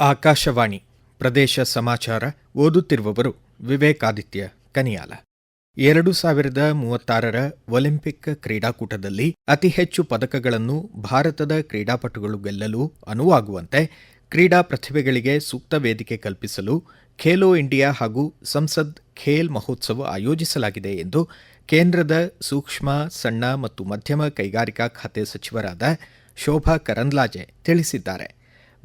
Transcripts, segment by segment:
ಆಕಾಶವಾಣಿ ಪ್ರದೇಶ ಸಮಾಚಾರ ಓದುತ್ತಿರುವವರು ವಿವೇಕಾದಿತ್ಯ ಕನಿಯಾಲ. ಎರಡು ಸಾವಿರದ ಮೂವತ್ತಾರರ ಒಲಿಂಪಿಕ್ ಕ್ರೀಡಾಕೂಟದಲ್ಲಿ ಅತಿ ಹೆಚ್ಚು ಪದಕಗಳನ್ನು ಭಾರತದ ಕ್ರೀಡಾಪಟುಗಳು ಗೆಲ್ಲಲು ಅನುವಾಗುವಂತೆ ಕ್ರೀಡಾ ಪ್ರತಿಭೆಗಳಿಗೆ ಸೂಕ್ತ ವೇದಿಕೆ ಕಲ್ಪಿಸಲು ಖೇಲೋ ಇಂಡಿಯಾ ಹಾಗೂ ಸಂಸದ್ ಖೇಲ್ ಮಹೋತ್ಸವ ಆಯೋಜಿಸಲಾಗಿದೆ ಎಂದು ಕೇಂದ್ರದ ಸೂಕ್ಷ್ಮ, ಸಣ್ಣ ಮತ್ತು ಮಧ್ಯಮ ಕೈಗಾರಿಕಾ ಖಾತೆ ಸಚಿವರಾದ ಶೋಭಾ ಕರಂದ್ಲಾಜೆ ತಿಳಿಸಿದ್ದಾರೆ.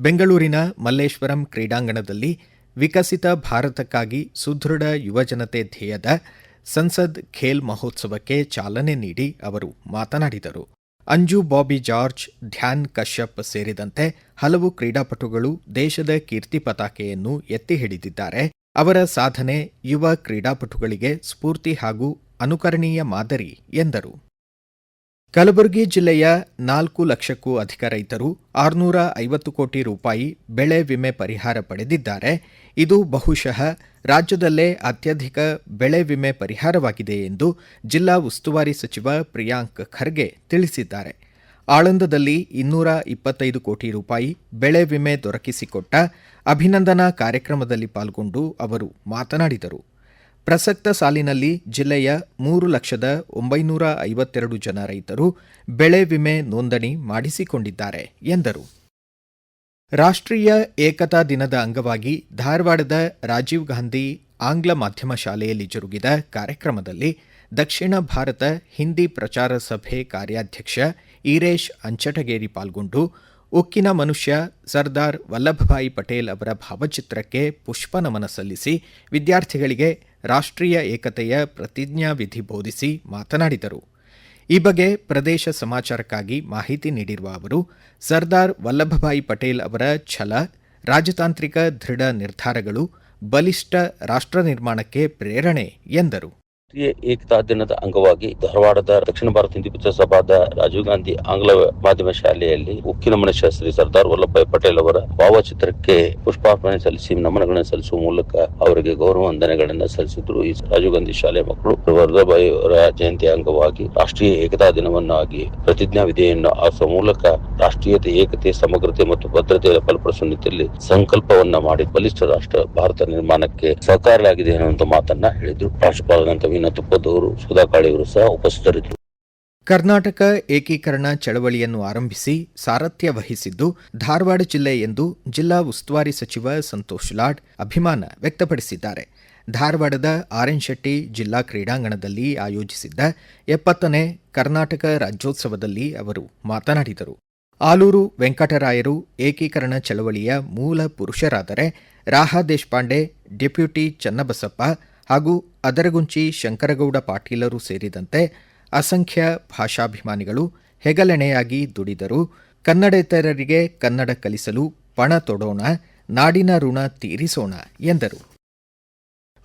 ಬೆಂಗಳೂರಿನ ಮಲ್ಲೇಶ್ವರಂ ಕ್ರೀಡಾಂಗಣದಲ್ಲಿ ವಿಕಸಿತ ಭಾರತಕ್ಕಾಗಿ ಸುದೃಢ ಯುವಜನತೆ ಧ್ಯೇಯದ ಸಂಸದ್ ಖೇಲ್ ಮಹೋತ್ಸವಕ್ಕೆ ಚಾಲನೆ ನೀಡಿ ಅವರು ಮಾತನಾಡಿದರು. ಅಂಜು, ಬಾಬಿ ಜಾರ್ಜ್, ಧ್ಯಾನ್ ಕಶ್ಯಪ್ ಸೇರಿದಂತೆ ಹಲವು ಕ್ರೀಡಾಪಟುಗಳು ದೇಶದ ಕೀರ್ತಿ ಪತಾಕೆಯನ್ನು ಎತ್ತಿ ಹಿಡಿದಿದ್ದಾರೆ. ಅವರ ಸಾಧನೆ ಯುವ ಕ್ರೀಡಾಪಟುಗಳಿಗೆ ಸ್ಫೂರ್ತಿ ಹಾಗೂ ಅನುಕರಣೀಯ ಮಾದರಿ ಎಂದರು. ಕಲಬುರಗಿ ಜಿಲ್ಲೆಯ ನಾಲ್ಕು ಲಕ್ಷಕ್ಕೂ ಅಧಿಕ ರೈತರು ಆರುನೂರ ಐವತ್ತು ಕೋಟಿ ರೂಪಾಯಿ ಬೆಳೆ ವಿಮೆ ಪರಿಹಾರ ಪಡೆದಿದ್ದಾರೆ. ಇದು ಬಹುಶಃ ರಾಜ್ಯದಲ್ಲೇ ಅತ್ಯಧಿಕ ಬೆಳೆ ವಿಮೆ ಪರಿಹಾರವಾಗಿದೆ ಎಂದು ಜಿಲ್ಲಾ ಉಸ್ತುವಾರಿ ಸಚಿವ ಪ್ರಿಯಾಂಕ್ ಖರ್ಗೆ ತಿಳಿಸಿದ್ದಾರೆ. ಆಳಂದದಲ್ಲಿ ಇನ್ನೂರ ಇಪ್ಪತ್ತೈದು ಕೋಟಿ ರೂಪಾಯಿ ಬೆಳೆ ವಿಮೆ ದೊರಕಿಸಿಕೊಟ್ಟ ಅಭಿನಂದನಾ ಕಾರ್ಯಕ್ರಮದಲ್ಲಿ ಪಾಲ್ಗೊಂಡು ಅವರು ಮಾತನಾಡಿದರು. ಪ್ರಸಕ್ತ ಸಾಲಿನಲ್ಲಿ ಜಿಲ್ಲೆಯ ಮೂರು ಲಕ್ಷದ ಒಂಬೈನೂರ ಐವತ್ತೆರಡು ಜನ ರೈತರು ಬೆಳೆ ವಿಮೆ ನೋಂದಣಿ ಮಾಡಿಸಿಕೊಂಡಿದ್ದಾರೆ, ಎಂದರು. ರಾಷ್ಟ್ರೀಯ ಏಕತಾ ದಿನದ ಅಂಗವಾಗಿ ಧಾರವಾಡದ ರಾಜೀವ್ ಗಾಂಧಿ ಆಂಗ್ಲ ಮಾಧ್ಯಮ ಶಾಲೆಯಲ್ಲಿ ಜರುಗಿದ ಕಾರ್ಯಕ್ರಮದಲ್ಲಿ ದಕ್ಷಿಣ ಭಾರತ ಹಿಂದಿ ಪ್ರಚಾರ ಸಭೆ ಕಾರ್ಯಾಧ್ಯಕ್ಷ ಈರೇಶ್ ಅಂಚಟಗೇರಿ ಪಾಲ್ಗೊಂಡು ಉಕ್ಕಿನ ಮನುಷ್ಯ ಸರ್ದಾರ್ ವಲ್ಲಭಭಾಯಿ ಪಟೇಲ್ ಅವರ ಭಾವಚಿತ್ರಕ್ಕೆ ಪುಷ್ಪ ನಮನ ಸಲ್ಲಿಸಿ ವಿದ್ಯಾರ್ಥಿಗಳಿಗೆ ರಾಷ್ಟ್ರೀಯ ಏಕತೆಯ ಪ್ರತಿಜ್ಞಾವಿಧಿ ಬೋಧಿಸಿ ಮಾತನಾಡಿದರು. ಈ ಬಗ್ಗೆ ಪ್ರದೇಶ ಸಮಾಚಾರಕ್ಕಾಗಿ ಮಾಹಿತಿ ನೀಡಿರುವ ಅವರು, ಸರ್ದಾರ್ ವಲ್ಲಭಭಾಯಿ ಪಟೇಲ್ ಅವರ ಛಲ, ರಾಜತಾಂತ್ರಿಕ ದೃಢ ನಿರ್ಧಾರಗಳು ಬಲಿಷ್ಠ ರಾಷ್ಟ್ರ ನಿರ್ಮಾಣಕ್ಕೆ ಪ್ರೇರಣೆ ಎಂದರು. ರಾಷ್ಟ್ರೀಯ ಏಕತಾ ದಿನದ ಅಂಗವಾಗಿ ಧಾರವಾಡದ ದಕ್ಷಿಣ ಭಾರತ ಹಿಂದಿ ಪಿಕ್ಚರ್ ಸಭಾದ ರಾಜೀವ್ ಗಾಂಧಿ ಆಂಗ್ಲ ಮಾಧ್ಯಮ ಶಾಲೆಯಲ್ಲಿ ಉಕ್ಕಿನ ಮನೆ ಶಾಸ್ತ್ರಿ ಸರ್ದಾರ್ ವಲ್ಲಭಭಾಯ್ ಪಟೇಲ್ ಅವರ ಭಾವಚಿತ್ರಕ್ಕೆ ಪುಷ್ಪಾರ್ಪಣೆ ಸಲ್ಲಿಸಿ ನಮನಗಳನ್ನು ಸಲ್ಲಿಸುವ ಮೂಲಕ ಅವರಿಗೆ ಗೌರವ ವಂದನೆಗಳನ್ನು ಸಲ್ಲಿಸಿದ್ರು ಈ ರಾಜೀವ್ ಗಾಂಧಿ ಶಾಲೆ ಮಕ್ಕಳು. ವಲ್ಲಭಭಾಯ್ ಅವರ ಜಯಂತಿ ಅಂಗವಾಗಿ ರಾಷ್ಟ್ರೀಯ ಏಕತಾ ದಿನವನ್ನಾಗಿ ಪ್ರತಿಜ್ಞಾ ವಿಧಿಯನ್ನು ಆರಿಸುವ ಮೂಲಕ ರಾಷ್ಟ್ರೀಯತೆ, ಏಕತೆ, ಸಮಗ್ರತೆ ಮತ್ತು ಭದ್ರತೆಯನ್ನು ಬಲಪಡಿಸುವ ನಿಟ್ಟಿನಲ್ಲಿ ಸಂಕಲ್ಪವನ್ನ ಮಾಡಿ ಬಲಿಷ್ಠ ರಾಷ್ಟ್ರ ಭಾರತ ನಿರ್ಮಾಣಕ್ಕೆ ಸಹಕಾರಿಯಾಗಿದೆ ಅನ್ನುವಂತ ಮಾತನ್ನ ಹೇಳಿದ್ರು. ರಾಜ್ಯಪಾಲರಂತ ವೀಣಾ ತುಪ್ಪದವರು ಸುಧಾ ಕಾಳಿಯವರು ಸಹ ಉಪಸ್ಥಿತರಿದ್ದರು. ಕರ್ನಾಟಕ ಏಕೀಕರಣ ಚಳವಳಿಯನ್ನು ಆರಂಭಿಸಿ ಸಾರಥ್ಯ ವಹಿಸಿದ್ದು ಧಾರವಾಡ ಜಿಲ್ಲೆ ಎಂದು ಜಿಲ್ಲಾ ಉಸ್ತುವಾರಿ ಸಚಿವ ಸಂತೋಷ್ ಲಾಡ್ ಅಭಿಮಾನ ವ್ಯಕ್ತಪಡಿಸಿದ್ದಾರೆ. ಧಾರವಾಡದ ಆರ್ಎನ್ ಶೆಟ್ಟಿ ಜಿಲ್ಲಾ ಕ್ರೀಡಾಂಗಣದಲ್ಲಿ ಆಯೋಜಿಸಿದ್ದ ಎಪ್ಪತ್ತನೇ ಕರ್ನಾಟಕ ರಾಜ್ಯೋತ್ಸವದಲ್ಲಿ ಅವರು ಮಾತನಾಡಿದರು. ಆಲೂರು ವೆಂಕಟರಾಯರು ಏಕೀಕರಣ ಚಳವಳಿಯ ಮೂಲ ಪುರುಷರಾದರೆ ರಾಹಾ ದೇಶಪಾಂಡೆ, ಡೆಪ್ಯೂಟಿ ಚನ್ನಬಸಪ್ಪ ಹಾಗೂ ಅದರಗುಂಚಿ ಶಂಕರಗೌಡ ಪಾಟೀಲರು ಸೇರಿದಂತೆ ಅಸಂಖ್ಯ ಭಾಷಾಭಿಮಾನಿಗಳು ಹೆಗಲೆಣೆಯಾಗಿ ದುಡಿದರು. ಕನ್ನಡೇತರರಿಗೆ ಕನ್ನಡ ಕಲಿಸಲು ಪಣ ತೊಡೋಣ, ನಾಡಿನ ಋಣ ತೀರಿಸೋಣ ಎಂದರು.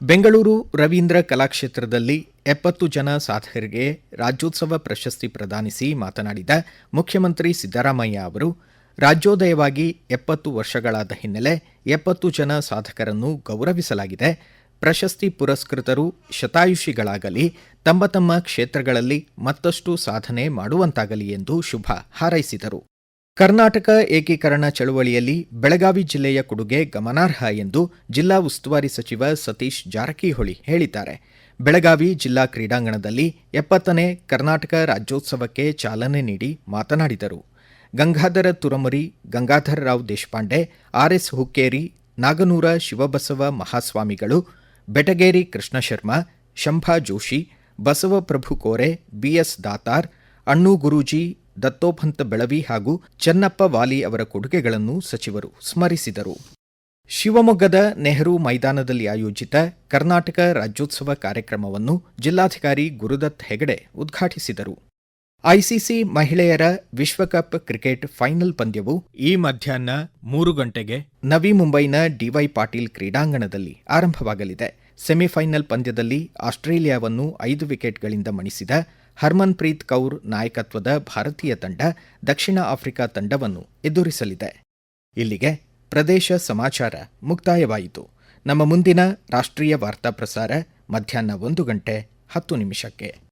ಬೆಂಗಳೂರು ರವೀಂದ್ರ ಕಲಾಕ್ಷೇತ್ರದಲ್ಲಿ ಎಪ್ಪತ್ತು ಜನ ಸಾಧಕರಿಗೆ ರಾಜ್ಯೋತ್ಸವ ಪ್ರಶಸ್ತಿ ಪ್ರದಾನಿಸಿ ಮಾತನಾಡಿದ ಮುಖ್ಯಮಂತ್ರಿ ಸಿದ್ದರಾಮಯ್ಯ ಅವರು, ರಾಜ್ಯೋದಯವಾಗಿ ಎಪ್ಪತ್ತು ವರ್ಷಗಳಾದ ಹಿನ್ನೆಲೆ ಎಪ್ಪತ್ತು ಜನ ಸಾಧಕರನ್ನು ಗೌರವಿಸಲಾಗಿದೆ. ಪ್ರಶಸ್ತಿ ಪುರಸ್ಕೃತರು ಶತಾಯುಷಿಗಳಾಗಲಿ, ತಮ್ಮ ತಮ್ಮ ಕ್ಷೇತ್ರಗಳಲ್ಲಿ ಮತ್ತಷ್ಟು ಸಾಧನೆ ಮಾಡುವಂತಾಗಲಿ ಎಂದು ಶುಭ ಹಾರೈಸಿದರು. ಕರ್ನಾಟಕ ಏಕೀಕರಣ ಚಳುವಳಿಯಲ್ಲಿ ಬೆಳಗಾವಿ ಜಿಲ್ಲೆಯ ಕೊಡುಗೆ ಗಮನಾರ್ಹ ಎಂದು ಜಿಲ್ಲಾ ಉಸ್ತುವಾರಿ ಸಚಿವ ಸತೀಶ್ ಜಾರಕಿಹೊಳಿ ಹೇಳಿದ್ದಾರೆ. ಬೆಳಗಾವಿ ಜಿಲ್ಲಾ ಕ್ರೀಡಾಂಗಣದಲ್ಲಿ ಎಪ್ಪತ್ತನೇ ಕರ್ನಾಟಕ ರಾಜ್ಯೋತ್ಸವಕ್ಕೆ ಚಾಲನೆ ನೀಡಿ ಮಾತನಾಡಿದರು. ಗಂಗಾಧರ ತುರಮುರಿ ಗಂಗಾಧರರಾವ್ ದೇಶಪಾಂಡೆ ಆರ್ಎಸ್ ಹುಕ್ಕೇರಿ, ನಾಗನೂರ ಶಿವಬಸವ ಮಹಾಸ್ವಾಮಿಗಳು ಬೆಟಗೇರಿ ಕೃಷ್ಣ ಶರ್ಮಾ, ಶಂಭಾ ಜೋಶಿ ಬಸವಪ್ರಭು ಕೋರೆ, ಬಿಎಸ್ ದಾತಾರ್, ಅಣ್ಣು ಗುರೂಜಿ, ದತ್ತೋಪಂತ ಬೆಳವಿ ಹಾಗೂ ಚನ್ನಪ್ಪ ವಾಲಿ ಅವರ ಕೊಡುಗೆಗಳನ್ನು ಸಚಿವರು ಸ್ಮರಿಸಿದರು. ಶಿವಮೊಗ್ಗದ ನೆಹರು ಮೈದಾನದಲ್ಲಿ ಆಯೋಜಿತ ಕರ್ನಾಟಕ ರಾಜ್ಯೋತ್ಸವ ಕಾರ್ಯಕ್ರಮವನ್ನು ಜಿಲ್ಲಾಧಿಕಾರಿ ಗುರುದತ್ ಹೆಗಡೆ ಉದ್ಘಾಟಿಸಿದರು. ಐಸಿಸಿ ಮಹಿಳೆಯರ ವಿಶ್ವಕಪ್ ಕ್ರಿಕೆಟ್ ಫೈನಲ್ ಪಂದ್ಯವು ಈ ಮಧ್ಯಾಹ್ನ ಮೂರು ಗಂಟೆಗೆ ನವಿ ಮುಂಬೈನ ಡಿವೈ ಪಾಟೀಲ್ ಕ್ರೀಡಾಂಗಣದಲ್ಲಿ ಆರಂಭವಾಗಲಿದೆ. ಸೆಮಿಫೈನಲ್ ಪಂದ್ಯದಲ್ಲಿ ಆಸ್ಟ್ರೇಲಿಯಾವನ್ನು ಐದು ವಿಕೆಟ್ಗಳಿಂದ ಮಣಿಸಿದ ಹರ್ಮನ್ಪ್ರೀತ್ ಕೌರ್ ನಾಯಕತ್ವದ ಭಾರತೀಯ ತಂಡ ದಕ್ಷಿಣ ಆಫ್ರಿಕಾ ತಂಡವನ್ನು ಎದುರಿಸಲಿದೆ. ಇಲ್ಲಿಗೆ ಪ್ರದೇಶ ಸಮಾಚಾರ ಮುಕ್ತಾಯವಾಯಿತು. ನಮ್ಮ ಮುಂದಿನ ರಾಷ್ಟ್ರೀಯ ವಾರ್ತಾ ಪ್ರಸಾರ ಮಧ್ಯಾಹ್ನ ಒಂದು ಗಂಟೆ ಹತ್ತು ನಿಮಿಷಕ್ಕೆ.